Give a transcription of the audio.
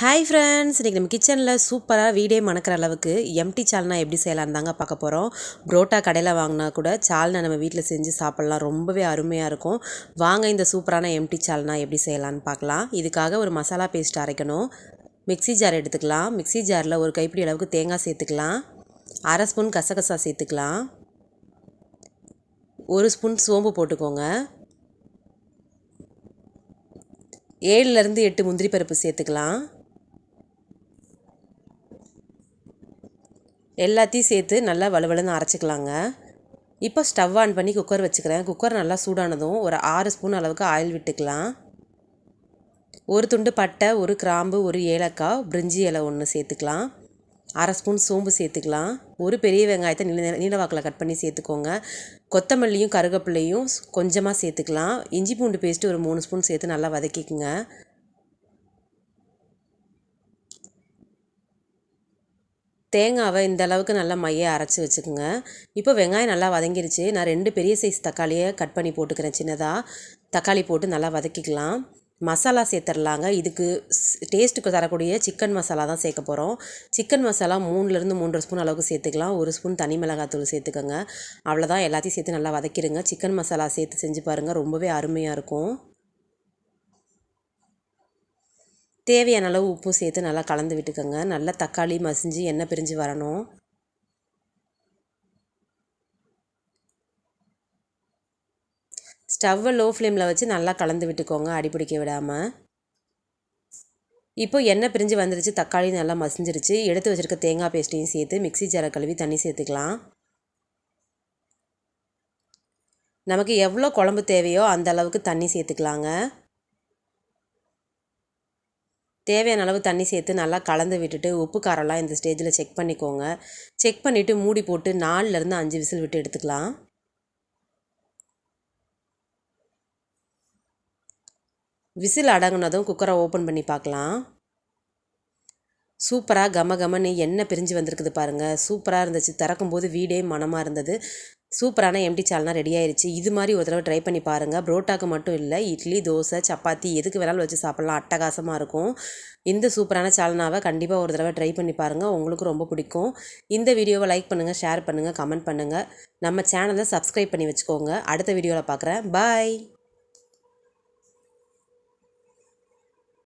Hi friends இன்றைக்கி நம்ம கிச்சனில் சூப்பராக வீடே மணக்கிற அளவுக்கு எம்டி சால்னா எப்படி செய்யலான்னு தாங்க பார்க்க போகிறோம் புரோட்டா கடையில் வாங்கினா கூட சால்னா நம்ம வீட்டில் செஞ்சு சாப்பிட்லாம். ரொம்பவே அருமையாக இருக்கும். வாங்க இந்த சூப்பரான எம்டி சால்னா எப்படி செய்யலான்னு பார்க்கலாம். இதுக்காக ஒரு மசாலா பேஸ்ட் அரைக்கணும். மிக்சி ஜார் எடுத்துக்கலாம். மிக்சி ஜாரில் ஒரு கைப்பிடி அளவுக்கு தேங்காய் சேர்த்துக்கலாம். அரை ஸ்பூன் கசகசா சேர்த்துக்கலாம். ஒரு ஸ்பூன் சோம்பு போட்டுக்கோங்க. ஏழுலேருந்து எட்டு முந்திரி பருப்பு சேர்த்துக்கலாம். எல்லாத்தையும் சேர்த்து நல்லா வலுவலுன்னு அரைச்சிக்கலாங்க. இப்போ ஸ்டவ் ஆன் பண்ணி குக்கர் வச்சுக்கிறேன். குக்கர் நல்லா சூடானதும் ஒரு ஆறு ஸ்பூன் அளவுக்கு ஆயில் விட்டுக்கலாம். ஒரு துண்டு பட்டை ஒரு கிராம்பு ஒரு ஏலக்காய் பிரிஞ்சி இலை ஒன்று சேர்த்துக்கலாம். அரை ஸ்பூன் சோம்பு சேர்த்துக்கலாம். ஒரு பெரிய வெங்காயத்தை நீல நீளவாக்கில் கட் பண்ணி சேர்த்துக்கோங்க. கொத்தமல்லியும் கருகப்பிள்ளையும் கொஞ்சமாக சேர்த்துக்கலாம். இஞ்சி பூண்டு பேஸ்ட்டு ஒரு மூணு ஸ்பூன் சேர்த்து நல்லா வதக்கிக்குங்க. தேங்காவை இந்த அளவுக்கு நல்லா மைய அரைச்சி வச்சுக்கோங்க. இப்போ வெங்காயம் நல்லா வதங்கிருச்சு. நான் ரெண்டு பெரிய சைஸ் தக்காளியை கட் பண்ணி போட்டுக்கிறேன். சின்னதாக தக்காளி போட்டு நல்லா வதக்கிக்கலாம். மசாலா சேர்த்துடலாங்க. இதுக்கு டேஸ்ட்டுக்கு தரக்கூடிய சிக்கன் மசாலா தான் சேர்க்க போகிறோம் சிக்கன் மசாலா மூணுலேருந்து மூன்றரை ஸ்பூன் அளவுக்கு சேர்த்துக்கலாம். ஒரு ஸ்பூன் தனி மிளகாத்தூள் சேர்த்துக்கோங்க. அவ்வளோதான் எல்லாத்தையும் சேர்த்து நல்லா வதக்கிடுங்க. சிக்கன் மசாலா சேர்த்து செஞ்சு பாருங்கள் ரொம்பவே அருமையாக இருக்கும். தேவையான அளவு உப்பும் சேர்த்து நல்லா கலந்து விட்டுக்கோங்க. நல்லா தக்காளி மசிஞ்சு எண்ணெய் பிரிஞ்சு வரணும். ஸ்டவ்வை லோ ஃப்ளேமில் வச்சு நல்லா கலந்து விட்டுக்கோங்க அடிப்பிடிக்க விடாமல் இப்போ எண்ணெய் பிரிஞ்சு வந்துருச்சு தக்காளி நல்லா மசிஞ்சிருச்சு. எடுத்து வச்சுருக்க தேங்காய் பேஸ்ட்டையும் சேர்த்து மிக்சி ஜாரை கழுவி தண்ணி சேர்த்துக்கலாம். நமக்கு எவ்வளோ குழம்பு தேவையோ அந்த அளவுக்கு தண்ணி சேர்த்துக்கலாங்க. தேவையான அளவு தண்ணி சேர்த்து நல்லா கலந்து விட்டுட்டு உப்பு காரம்லாம் இந்த ஸ்டேஜில் செக் பண்ணிக்கோங்க. செக் பண்ணிவிட்டு மூடி போட்டு நாலுலேருந்து அஞ்சு விசில் விட்டு எடுத்துக்கலாம். விசில் அடங்கினதும் குக்கரை ஓப்பன் பண்ணி பார்க்கலாம். சூப்பராக கம கமன்னு எண்ணெய் பிரிஞ்சு வந்திருக்குது பாருங்கள் சூப்பராக இருந்துச்சு. திறக்கும்போது வீடே மனமாக இருந்தது. சூப்பரான எம்டி சால்னா ரெடி ஆயிடுச்சு இது மாதிரி ஒரு தடவை ட்ரை பண்ணி பாருங்கள் புரோட்டாக்கு மட்டும் இல்லை இட்லி தோசை சப்பாத்தி எதுக்கு வேணாலும் வச்சு சாப்பிட்லாம். அட்டகாசமாக இருக்கும். இந்த சூப்பரான சால்னாவை கண்டிப்பாக ஒரு தடவை ட்ரை பண்ணி பாருங்கள் உங்களுக்கு ரொம்ப பிடிக்கும். இந்த வீடியோவை லைக் பண்ணுங்கள் ஷேர் பண்ணுங்கள் கமெண்ட் பண்ணுங்கள் நம்ம சேனலை சப்ஸ்கிரைப் பண்ணி வச்சுக்கோங்க. அடுத்த வீடியோவில் பார்க்குறேன் பாய்